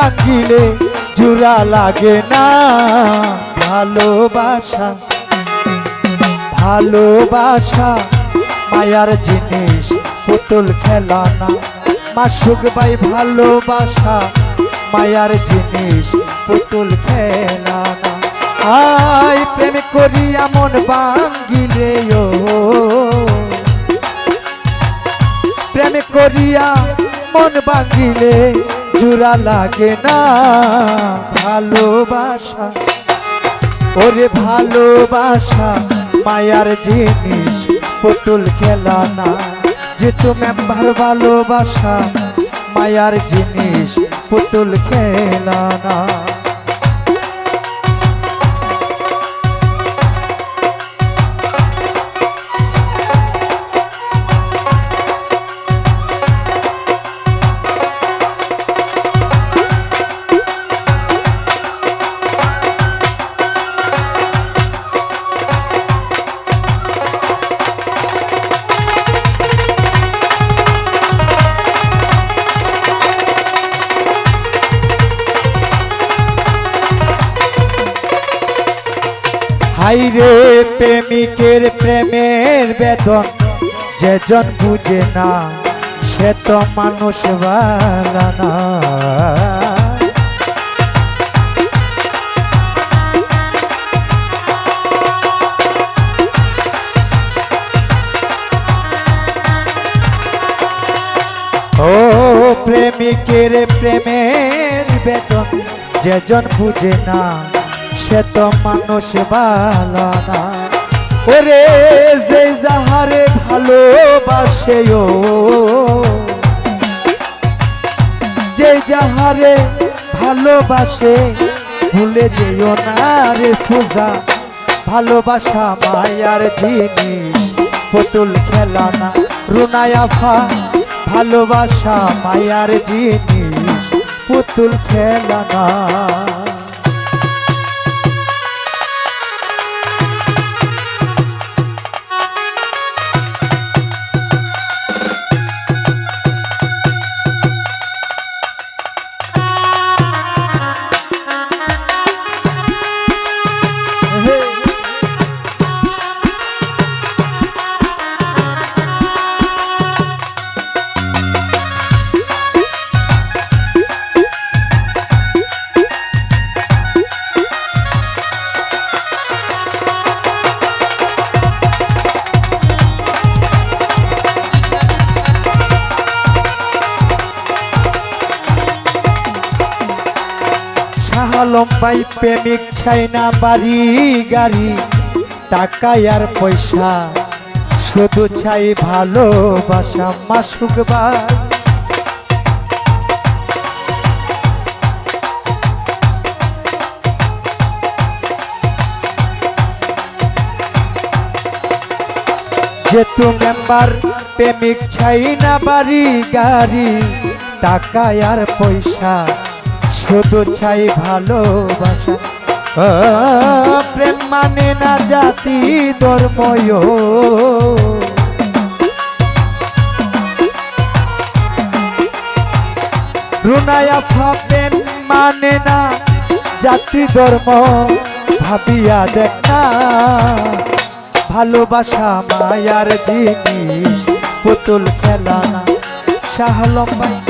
ভাঙ্গিলে জোড়া লাগে না। ভালোবাসা ভালোবাসা, মায়ার জিনিস, পুতুল খেলা না মাসুক ভাই, ভালোবাসা, মায়ার জিনিস, পুতুল খেলা না আই প্রেম করিয়া মন ভাঙ্গিলে ও। প্রেম করিয়া মন ভাঙিলে জোড়া লাগে না ভালোবাসা। ওরে ভালোবাসা, মায়ার জিনিস পুতুল খেলা না। যে মেম্বার ভালোবাসা, মায়ার জিনিস পুতুল খেলা না। হাইরে প্রেমিকের প্রেমের বেদন যেজন বুঝে না, সে তো মানুষ না। ও প্রেমিকের প্রেমের বেদন যেজন বুঝে না সে তো মানুষ ভালো না। ওরে যে যাহারে ভালোবাসে ও। যে যাহারে ভালোবাসে, ভুলে যেও না রে পূজা। ভালোবাসা মায়ার জিনিস পুতুল খেলা না রুনায়াফা ভালোবাসা মায়ার জিনিস পুতুল খেলা না লম্বাই প্রেমিক চাই না বাড়ি গাড়ি টাকা আর পয়সা, শুধু চাই ভালোবাসা, মাসুক ভাই। যেহেতু মেম্বার প্রেমিক চাই না বাড়ি গাড়ি টাকা আর পয়সা শুধু চাই ভালোবাসা। প্রেম মানে না জাতি ধর্ময় রুনায়া প্রেম মানে না জাতি, ধর্ম, ভাবিয়া দেখ না। ভালোবাসা মায়ার জিনিস, পুতুল খেলা না শাহলম্বাই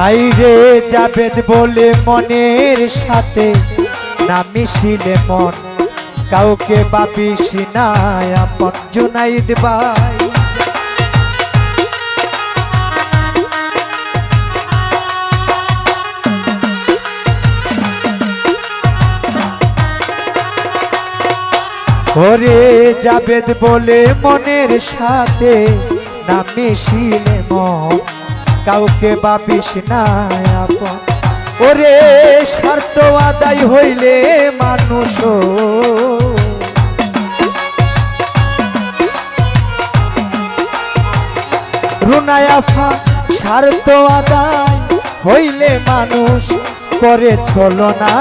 হাইরে জাবেদ বলে মনের সাথে না মিশিলে মন। কাউকে বাপিস না, আপন জুনাইদ ভাই। ওরে জাবেদ বলে মনের সাথে না মিশিলে মন। কাউকে ভাবিস না আপন। ওরে, স্বার্থ আদায় হইলে মানুষ রুনায়াফা স্বার্থ আদায় হইলে মানুষ করে চলো না।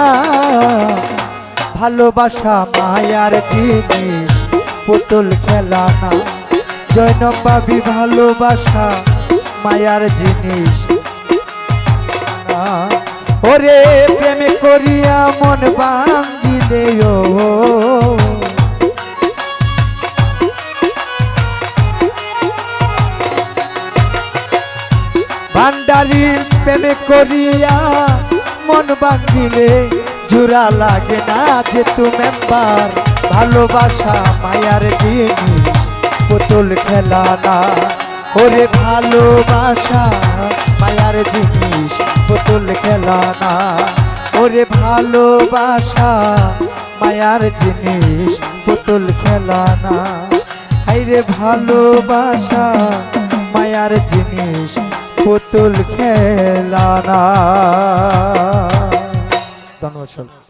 ভালোবাসা মায়ার জিনিস, পুতুল খেলা না। বাবি ভালোবাসা মায়ার জিনিস। ওরে প্রেমে করিয়া মন ভাঙ্গিলে ও। ভান্ডারি প্রেমে করিয়া মন ভাঙ্গিলে জোড়া লাগে না যে তু মেম্বার ভালোবাসা মায়ার জিনিস, পুতুল খেলা না। ওরে ভালোবাসা, মায়ার জিনিস, পুতুল খেলা না ওরে ভালোবাসা, মায়ার জিনিস, পুতুল খেলা না হাইরে ভালোবাসা, মায়ার জিনিস, পুতুল খেলা না ধন্যবাদ।